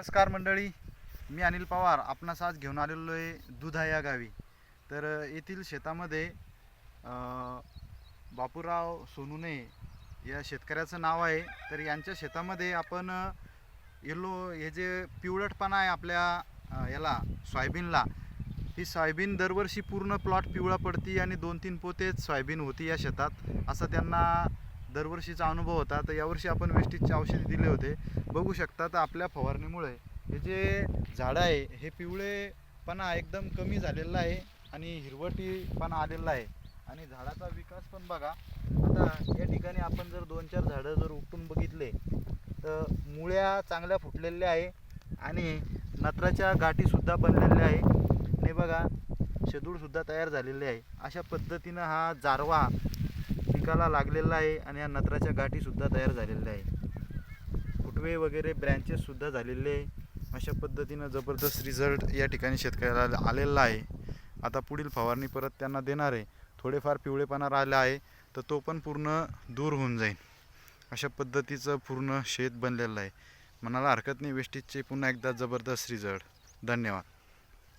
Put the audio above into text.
नमस्कार मंडळी मी अनिल पवार. आपणास आज घेऊन आलेलो आहे दुधा या गावी. तर येथील शेतामध्ये बापूराव सोनुने या शेतकऱ्याचं नाव आहे. तर यांच्या शेतामध्ये आपण येलो हे जे पिवळटपणा आहे आपल्या याला सोयाबीनला ही सोयाबीन दरवर्षी पूर्ण प्लॉट पिवळा पडती आणि दोन तीन पोतेच सोयाबीन होती या शेतात. असं त्यांना दरवर्षीचा अनुभव होता. तर यावर्षी आपण वेस्टीजचे औषध दिले होते. बघू शकता तर आपल्या फवारणीमुळे हे जे झाडं आहे हे पिवळेपणा एकदम कमी झालेला आहे आणि हिरवटीपणा आलेला आहे. आणि झाडाचा विकास पण बघा. आता या ठिकाणी आपण जर दोन चार झाडं जर उपटून बघितले तर मुळ्या चांगल्या फुटलेल्या आहे आणि नत्राच्या गाठीसुद्धा बनलेल्या आहे. आणि बघा शेदूळसुद्धा तयार झालेले आहे. अशा पद्धतीनं हा जारवा पिकाला लागलेला आहे आणि या नत्राच्या गाठीसुद्धा तयार झालेल्या आहे फुटवे वगैरे ब्रँचेससुद्धा झालेले आहे. अशा पद्धतीनं जबरदस्त रिझल्ट या ठिकाणी शेतकऱ्याला आलेला आहे. आता पुढील फवारणी परत त्यांना देणार आहे. थोडेफार पिवळेपणा राहिला आहे तर तो पण पूर्ण दूर होऊन जाईल. अशा पद्धतीचं पूर्ण शेत बनलेलं आहे. म्हणाला हरकत नाही वेस्टेजचे पुन्हा एकदा जबरदस्त रिझल्ट धन्यवाद.